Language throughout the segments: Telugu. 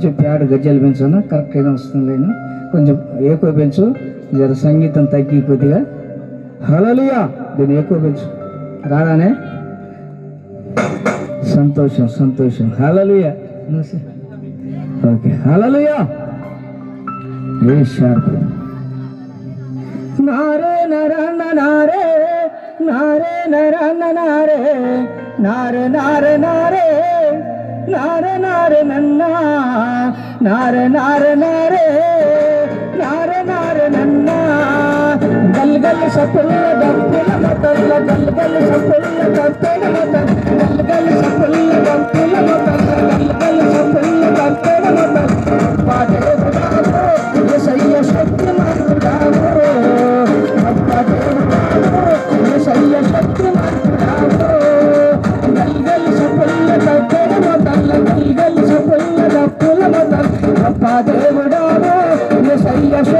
కొంచెం ప్యాడ్ గజ్జలు పెంచున్న కరెక్ట్గా వస్తుంది నేను కొంచెం ఎక్కువ పెంచు. జర సంగీతం తగ్గి కొద్దిగా హలలుయా దీన్ని ఎక్కువ పెంచు. రాగానే? సంతోషం సంతోషం. Hallelujah okay. హలలుయా ఏ షార్ప్. నారే నరన్న నారే నారే నరన్న నారే నారే నారే నారే. నారే నారే నన్న నారే నారే నారే నారే నారే నన్న గల్ గల్ సపుల్ల గప్పుల మతల్ల గల్ గల్ సపుల్ల గప్పుల మతల్ల గల్ గల్ సపుల్ల గప్పుల మతల్ల గల్ గల్ సపుల్ల మతల్ల పాడే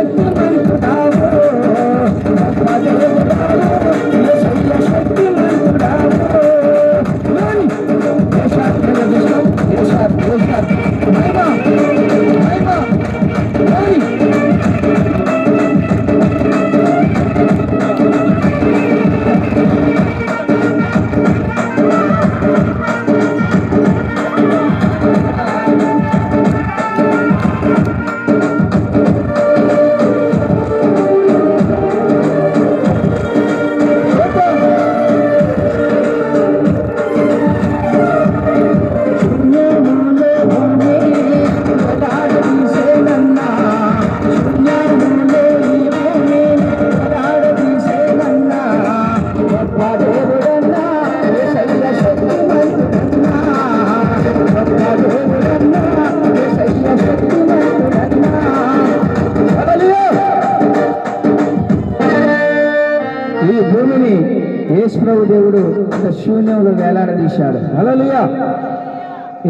శూన్యంలో వేలాడదీశాడు అలలుయా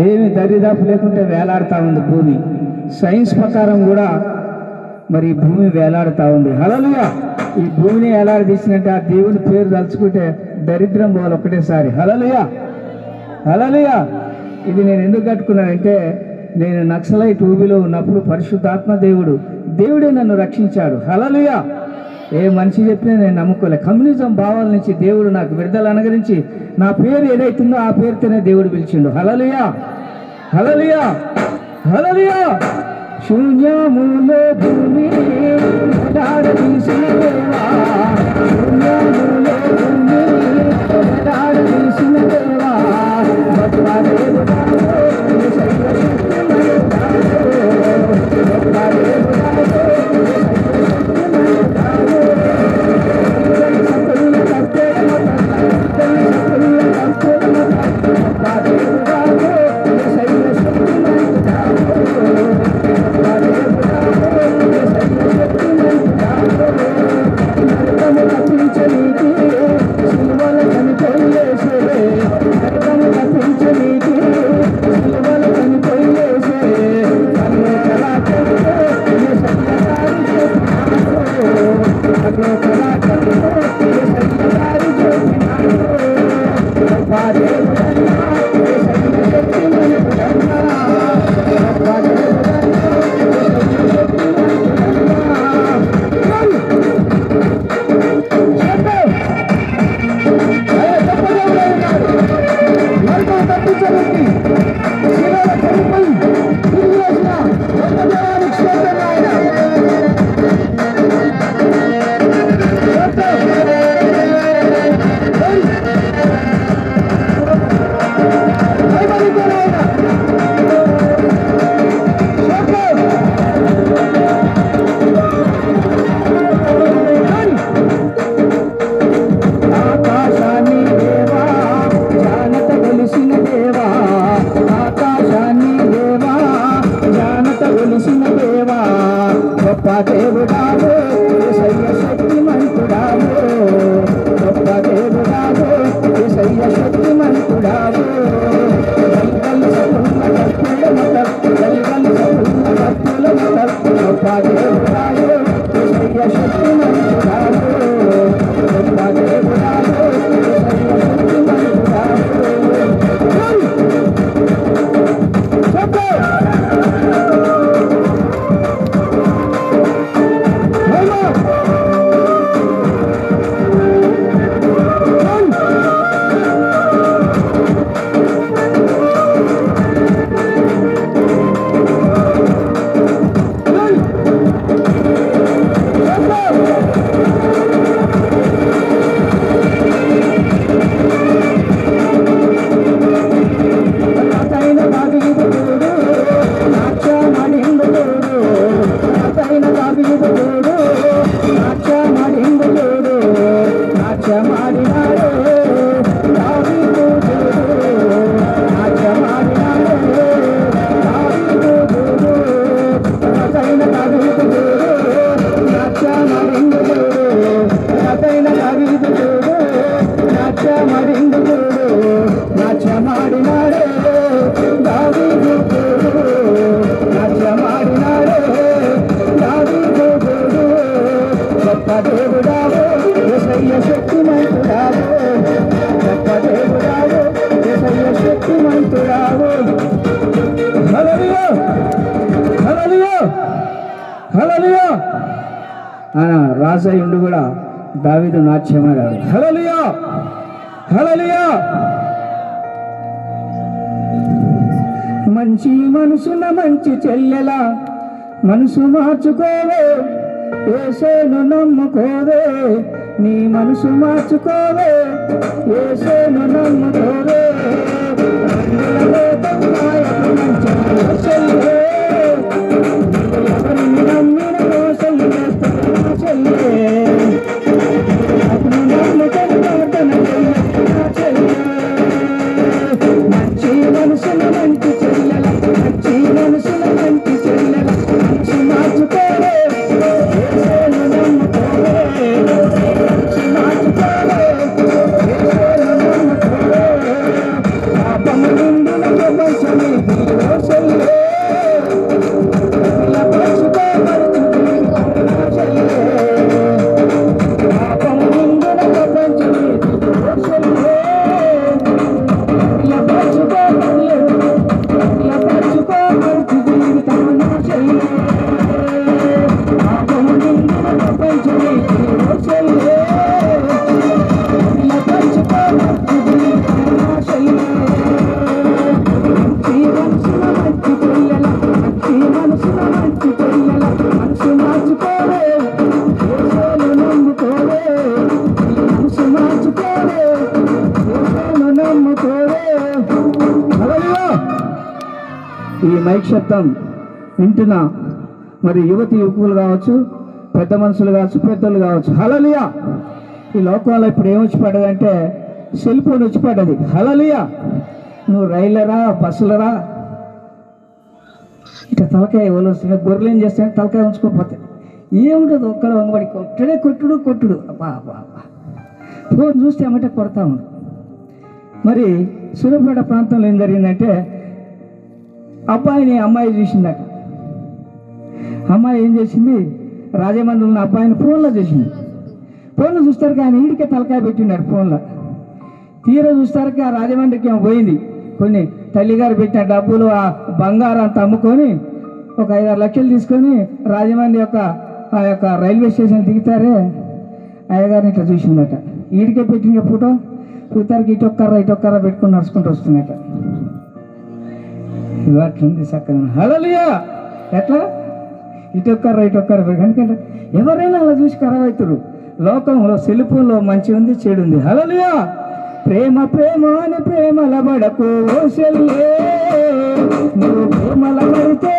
ఏమి దరిదాపు లేకుంటే వేలాడుతూ ఉంది భూమి. సైన్స్ ప్రకారం కూడా మరి భూమి వేలాడుతూ ఉంది. హలలుయా ఈ భూమిని వేలాడదీసినట్టు ఆ దేవుని పేరు తలుచుకుంటే దరిద్రం పోవాలి ఒకటేసారి. హలలుయా హలలుయా ఇది నేను ఎందుకు కట్టుకున్నానంటే నేను నక్సలైట్ ఊబిలో ఉన్నప్పుడు పరిశుద్ధాత్మ దేవుడు దేవుడే నన్ను రక్షించాడు. హలలుయా ఏ మనిషి చెప్పినా నేను నమ్ముకోలే. కమ్యూనిజం భావాల నుంచి దేవుడు నాకు విడుదల అనుగరించి నా పేరు ఏదైతుందో ఆ పేరుతోనే దేవుడు పిలిచిండు. హలలుయా హలలుయా హలలుయా శూన్యములో భూమి దేవా. శూన్యములో భూమి గొప్ప దేవుడావో ఆయన రాజయ్యుండు కూడా దావిద నాట్యమాడాడు హలలియా హలలియా మంచి మనసున మంచి చెల్లెలా మనసు మార్చుకోవే ఏసేను నమ్ముకోవే నీ మనసు మార్చుకోవే ఏసేను నమ్ముకోవే. రంగులలో చెల్లె మరి యువతి యువకులు కావచ్చు పెద్ద మనుషులు కావచ్చు పెద్దలు కావచ్చు హలలియా ఈ లోకంలో ఇప్పుడు ఏమొచ్చి పడ్డదంటే సెల్ ఫోన్ వచ్చి పడ్డది హలలియా నువ్వు రైలరా బస్సులరా ఇట్లా తలకాయ ఎవరు గొర్రెలు ఏం చేస్తాయి తలకాయ ఉంచుకోకపోతే ఏముండదు ఒక్కడ వంగబడి కొట్టడే కొట్టుడు కొట్టుడు. అబ్బా అబ్బా అబ్బా. ఫోన్ చూస్తే ఏమంటే కొడతా ఉండు. మరి సూర్యపేట ప్రాంతంలో ఏం జరిగిందంటే అబ్బాయిని అమ్మాయి చూసిందట. అమ్మాయి ఏం చేసింది? రాజమండ్రి ఉన్న అబ్బాయిని ఫోన్లో చూసింది. ఫోన్లో చూస్తారు కానీ ఈడికే తలకాయ పెట్టినాడు ఫోన్లో. తీరా చూస్తారుకి ఆ రాజమండ్రికి ఏమో పోయింది. కొన్ని తల్లిగారు పెట్టిన డబ్బులు ఆ బంగారం అంతా అమ్ముకొని ఒక ఐదారు లక్షలు తీసుకొని రాజమండ్రి యొక్క ఆ యొక్క రైల్వే స్టేషన్ దిగుతారే? అయ్యగారిని ఇట్లా చూసిందట. ఈడికే పెట్టిన ఫోటో? చూతారికి ఇటొక్కర్ర ఇటొక్కర్ర పెట్టుకొని నడుచుకుంటూ వస్తుందట. ఇది ఉంది చక్కగా హలో ఎట్లా? ఇటు ఒక్కరు ఇటు ఒక్కరు ఎందుకంటే ఎవరైనా అలా చూసి ఖరాబ్ అవుతారు లోకంలో సెల్ఫోన్లో మంచి ఉంది చెడు ఉంది. హలోయా ప్రేమ ప్రేమ అని ప్రేమల పడకు నువ్వు ప్రేమల పడితే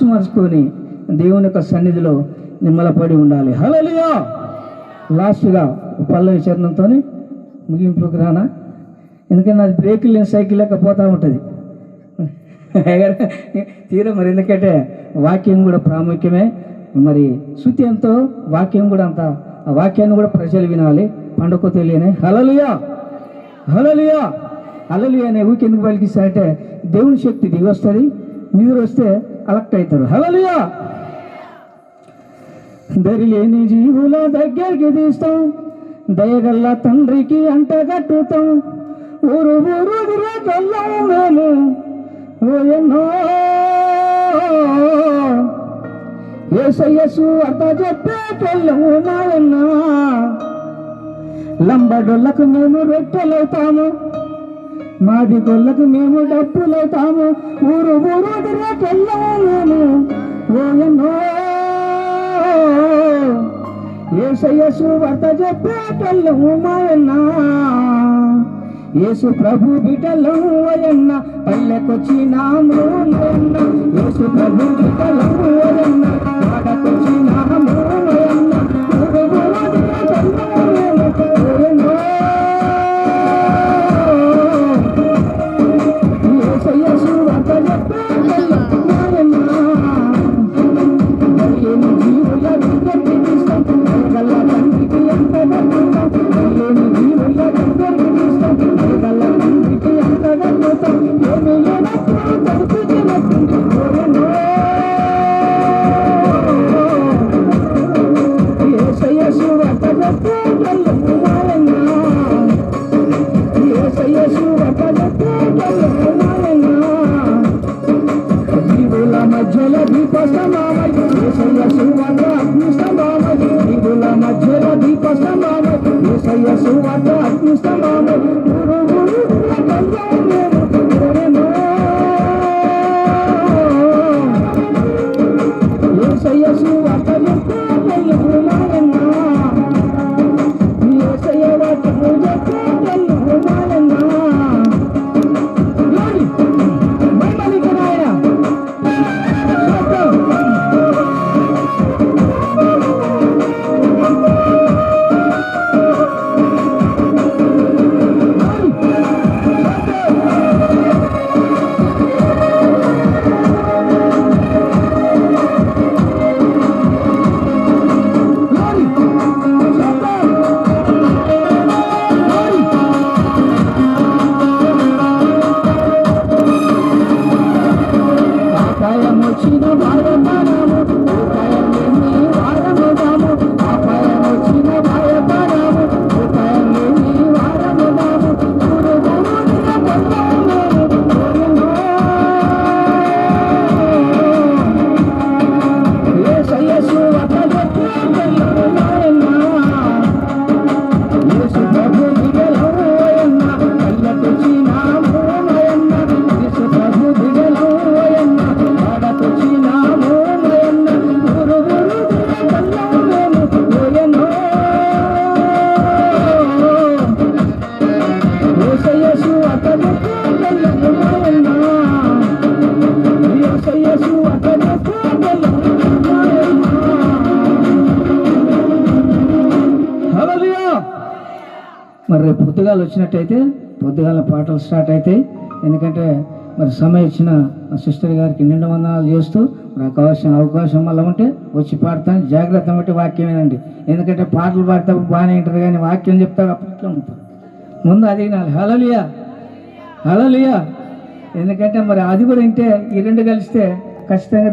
మార్చు మార్చుకొని దేవుని యొక్క సన్నిధిలో నిమ్మలపడి ఉండాలి. హలోలియో లాస్ట్గా పల్లవి చరణంతో ముగింపుకు రానా ఎందుకంటే అది బ్రేకులు లేని సైకిల్ లేకపోతూ పోతూ ఉంటుంది. తీరా మరి ఎందుకంటే వాక్యం కూడా ప్రాముఖ్యమే. మరి శృతి ఎంతో వాక్యం కూడా అంత ఆ వాక్యాన్ని కూడా ప్రజలు వినాలి. పండుగ తెలియని హలలుయా హలలుయా హలలుయా అనే ఊకెందుకు పలికిస్తారంటే దేవుని శక్తి దిగి వస్తుంది. నిద్ర వస్తే కలెక్ట్ అవుతారు. హలలుయా దరిలేని జీవుల దగ్గరికి తీస్తాం. దయగల్ల తండ్రికి అంటగట్టుతాం ఊరు ఊరు తిరగల్లాం మేము. ఓయన్నో ఏసయ్యసు అర్థ చెప్పేటెళ్ళము మాయన్నా లంబడొల్లకు మేము రొట్టెలవుతాము. మాది గొల్లకు మేము డబ్బులవుతాము. ఊరు ఊరు తిరగల్లాము మేము ఓయన్నో ఏసయ్యసు భర్త చెప్పేటల్లము మాయన్న యేసు ప్రభు బిడ్డలము అయన్న పల్లెకొచ్చినాము నాయన్న యేసు ప్రభు బిడ్డలము అయన్న పాడకొచ్చినాము మరి రేపు పొద్దుగాల వచ్చినట్టయితే పొద్దుగాల పాటలు స్టార్ట్ అవుతాయి. ఎందుకంటే మరి సమయం ఇచ్చిన మా సిస్టర్ గారికి నిండు వందనాలు చేస్తూ మరి అవకాశం అవకాశం వల్ల ఉంటే వచ్చి పాడతాను జాగ్రత్త బట్టి వాక్యం వినండి. ఎందుకంటే పాటలు పాడితే బాగానే ఉంటుంది కానీ వాక్యం చెప్తాడు అప్పట్లో ఉంటుంది. ముందు అది వినాలి. హలలియా హలలియా ఎందుకంటే మరి అది కూడా వింటే ఈ రెండు కలిస్తే ఖచ్చితంగా